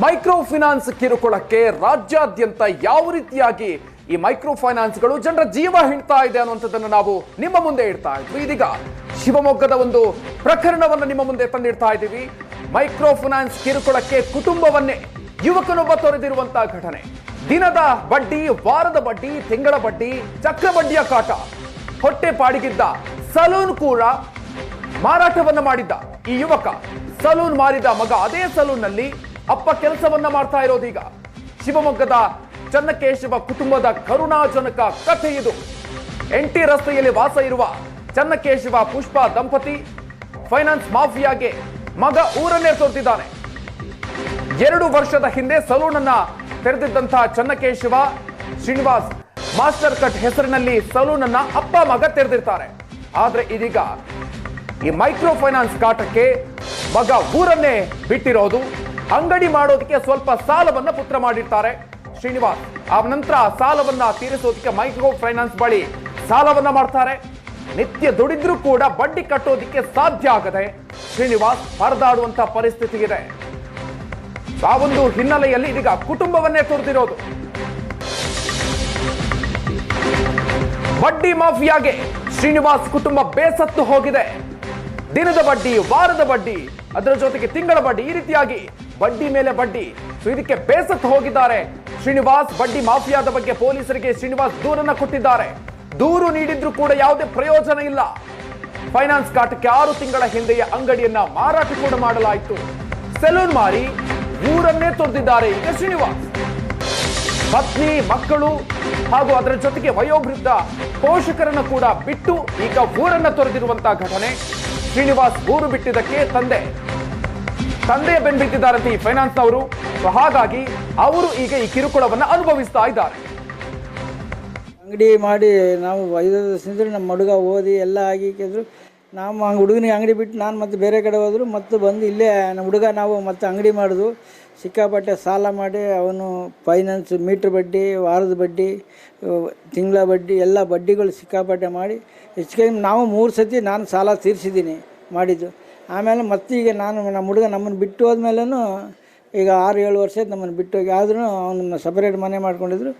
Micro finance ಕಿರುಕುಳಕ್ಕೆ ರಾಜ್ಯಾದ್ಯಂತ ಯಾವ ರೀತಿಯಾಗಿ ಈ ಮೈಕ್ರೋ ಫೈನಾನ್ಸ್ಗಳು ಜನರ ಜೀವ ಹಿಡ್ತಾ ಇದೆ ಅನ್ನುವಂಥದ್ದನ್ನು ನಾವು ನಿಮ್ಮ ಮುಂದೆ ಇಡ್ತಾ ಇದ್ವಿ. ಇದೀಗ ಶಿವಮೊಗ್ಗದ ಒಂದು ಪ್ರಕರಣವನ್ನು ನಿಮ್ಮ ಮುಂದೆ ತಂದಿಡ್ತಾ ಇದ್ದೀವಿ. ಮೈಕ್ರೋ ಫೈನಾನ್ಸ್ ಕಿರುಕುಳಕ್ಕೆ ಕುಟುಂಬವನ್ನೇ, ಯುವಕನೊಬ್ಬ ತೊರೆದಿರುವಂತಹ ಘಟನೆ. ದಿನದ ಬಡ್ಡಿ, ವಾರದ ಬಡ್ಡಿ, ತಿಂಗಳ ಬಡ್ಡಿ ಚಕ್ರ ಬಡ್ಡಿಯ ಕಾಟ. ಹೊಟ್ಟೆ ಪಾಡಿಗಿದ್ದ ಸಲೂನ್ ಕೂಡ ಮಾರಾಟವನ್ನು ಮಾಡಿದ್ದ ಈ ಯುವಕ. ಸಲೂನ್ ಮಾರಿದ ಮಗ ಅದೇ ಸಲೂನ್ನಲ್ಲಿ ಅಪ್ಪ ಕೆಲಸವನ್ನ ಮಾಡ್ತಾ ಇರೋದೀಗ ಶಿವಮೊಗ್ಗದ ಚನ್ನಕೇಶವ ಕುಟುಂಬದ ಕರುಣಾಜನಕ ಕಥೆ ಇದು. ಎಂಟಿ ರಸ್ತೆಯಲ್ಲಿ ವಾಸ ಇರುವ ಚನ್ನಕೇಶವ ಪುಷ್ಪ ದಂಪತಿ ಫೈನಾನ್ಸ್ ಮಾಫಿಯಾಗೆ ಮಗ ಊರನ್ನೇ ತೋರ್ತಿದ್ದಾನೆ ಎರಡು ವರ್ಷದ ಹಿಂದೆ ಸಲೂನ್ ಅನ್ನ ತೆರೆದಿದ್ದಂತಹ ಚನ್ನಕೇಶವ ಶ್ರೀನಿವಾಸ್ ಮಾಸ್ಟರ್ ಕಟ್ ಹೆಸರಿನಲ್ಲಿ ಸಲೂನ್ ಅನ್ನ ಅಪ್ಪ ಮಗ ತೆರೆದಿರ್ತಾರೆ. ಆದ್ರೆ ಇದೀಗ ಈ ಮೈಕ್ರೋ ಫೈನಾನ್ಸ್ ಕಾಟಕ್ಕೆ ಮಗ ಊರನ್ನೇ ಬಿಟ್ಟಿರೋದು. ಅಂಗಡಿ ಮಾಡೋದಕ್ಕೆ ಸ್ವಲ್ಪ ಸಾಲವನ್ನ ಪುತ್ರ ಮಾಡಿರ್ತಾರೆ. ಶ್ರೀನಿವಾಸ್ ಆ ನಂತರ ಸಾಲವನ್ನ ತೀರಿಸೋದಕ್ಕೆ ಮೈಕ್ರೋ ಫೈನಾನ್ಸ್ ಬಳಿ ಸಾಲವನ್ನ ಮಾಡ್ತಾರೆ. ನಿತ್ಯ ದುಡಿದ್ರೂ ಕೂಡ ಬಡ್ಡಿ ಕಟ್ಟೋದಿಕ್ಕೆ ಸಾಧ್ಯ ಆಗದೆ ಶ್ರೀನಿವಾಸ್ ಪರದಾಡುವಂತ ಪರಿಸ್ಥಿತಿ ಇದೆ ಆ ಒಂದು ಹಿನ್ನೆಲೆಯಲ್ಲಿ ಇದೀಗ ಕುಟುಂಬವನ್ನೇ ತೊರೆದಿರೋದು. ಬಡ್ಡಿ ಮಾಫಿಯಾಗೆ ಶ್ರೀನಿವಾಸ್ ಕುಟುಂಬ ಬೇಸತ್ತು ಹೋಗಿದೆ. ದಿನದ ಬಡ್ಡಿ, ವಾರದ ಬಡ್ಡಿ, ಅದರ ಜೊತೆಗೆ ತಿಂಗಳ ಬಡ್ಡಿ ಈ ರೀತಿಯಾಗಿ ಬಡ್ಡಿ ಮೇಲೆ ಬಡ್ಡಿ. ಸೊ ಇದಕ್ಕೆ ಬೇಸತ್ತು ಹೋಗಿದ್ದಾರೆ. ಶ್ರೀನಿವಾಸ್ ಬಡ್ಡಿ ಮಾಫಿಯಾದ ಬಗ್ಗೆ ಪೊಲೀಸರಿಗೆ ಶ್ರೀನಿವಾಸ್ ದೂರನ್ನ ಕೊಟ್ಟಿದ್ದಾರೆ. ದೂರು ನೀಡಿದ್ರು ಕೂಡ ಯಾವುದೇ ಪ್ರಯೋಜನ ಇಲ್ಲ. ಫೈನಾನ್ಸ್ ಕಾಟಕ್ಕೆ ಆರು ತಿಂಗಳ ಹಿಂದೆಯೇ ಅಂಗಡಿಯನ್ನ ಮಾರಾಟ ಕೂಡ ಮಾಡಲಾಯಿತು. ಸೆಲೂನ್ ಮಾರಿ ಊರನ್ನೇ ತೊರೆದಿದ್ದಾರೆ ಈಗ ಶ್ರೀನಿವಾಸ್. ಪತ್ನಿ, ಮಕ್ಕಳು ಹಾಗೂ ಅದರ ಜೊತೆಗೆ ವಯೋವೃದ್ಧ ಪೋಷಕರನ್ನು ಕೂಡ ಬಿಟ್ಟು ಈಗ ಊರನ್ನ ತೊರೆದಿರುವಂತಹ ಘಟನೆ. ಶ್ರೀನಿವಾಸ್ ಊರು ಬಿಟ್ಟಿದ್ದಕ್ಕೆ ತಂದೆ. ತಂದೆ ಬೆನ್ಬಿಟ್ಟಿದ್ದಾರಂತೆ ಈ ಫೈನಾನ್ಸ್ನವರು ಸೊ ಹಾಗಾಗಿ ಅವರು ಈಗ ಈ ಕಿರುಕುಳವನ್ನು ಅನುಭವಿಸ್ತಾ ಇದ್ದಾರೆ. ಅಂಗಡಿ ಮಾಡಿ ನಾವು ಐದು ವರ್ಷದಿಂದ ನಮ್ಮ ಹುಡುಗ ಓದಿ ಎಲ್ಲ ಆಗಿದ್ರು ನಾವು ಹಂಗೆ ಹುಡುಗನಿಗೆ ಅಂಗಡಿ ಬಿಟ್ಟು ನಾನು ಮತ್ತೆ ಬೇರೆ ಕಡೆ ಹೋದ್ರು, ಮತ್ತೆ ಬಂದು ಇಲ್ಲೇ ನಮ್ಮ ಹುಡುಗ ನಾವು ಮತ್ತೆ ಅಂಗಡಿ ಮಾಡಿದ್ವು ಸಿಕ್ಕಾಪಟ್ಟೆ ಸಾಲ ಮಾಡಿ ಅವನು ಫೈನಾನ್ಸ್ ಮೀಟ್ರ್ ಬಡ್ಡಿ, ವಾರದ ಬಡ್ಡಿ, ತಿಂಗಳ ಬಡ್ಡಿ, ಎಲ್ಲ ಬಡ್ಡಿಗಳು ಸಿಕ್ಕಾಪಟ್ಟೆ ಮಾಡಿ, ಹೆಚ್ಚು ನಾವು ಮೂರು ಸತಿ ನಾನು ಸಾಲ ತೀರಿಸಿದ್ದೀನಿ ಮಾಡಿದ್ದು. ಆಮೇಲೆ ಮತ್ತೆ ಈಗ ನಾನು ನಮ್ಮ ಹುಡುಗ ನಮ್ಮನ್ನು ಬಿಟ್ಟು ಹೋದ್ಮೇಲೂ ಈಗ ಆರು ಏಳು ವರ್ಷ ಆಯ್ತು ನಮ್ಮನ್ನು ಬಿಟ್ಟು ಹೋಗಿ. ಆದ್ರೂ ಅವನನ್ನು ಸಪರೇಟ್ ಮನೆ ಮಾಡ್ಕೊಂಡಿದ್ರು.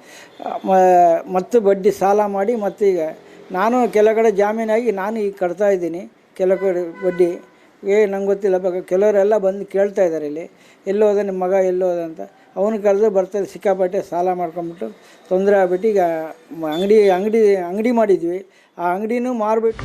ಮತ್ತು ಬಡ್ಡಿ ಸಾಲ ಮಾಡಿ ಮತ್ತೆ ಈಗ ನಾನು ಕೆಲವು ಕಡೆ ಜಾಮೀನಾಗಿ ನಾನು ಈಗ ಕಟ್ತಾ ಇದ್ದೀನಿ. ಕಡೆ ಬಡ್ಡಿ. ಏ, ನಂಗೆ ಗೊತ್ತಿಲ್ಲ. ಬ ಕೆಲವರೆಲ್ಲ ಬಂದು ಕೇಳ್ತಾ ಇದ್ದಾರೆ ಇಲ್ಲಿ. ಎಲ್ಲೋ ಹೋದ ನಿಮ್ಮ ಮಗ, ಎಲ್ಲೋ ಹೋದ ಅಂತ. ಅವನು ಕರೆದು ಬರ್ತದೆ ಸಿಕ್ಕಾಪಟ್ಟೆ ಸಾಲ ಮಾಡ್ಕೊಂಬಿಟ್ಟು ತೊಂದರೆ ಆಗ್ಬಿಟ್ಟು ಈಗ ಅಂಗಡಿ ಅಂಗಡಿ ಅಂಗಡಿ ಮಾಡಿದ್ವಿ. ಆ ಅಂಗಡಿನೂ ಮಾರ್ಬಿಟ್ಟು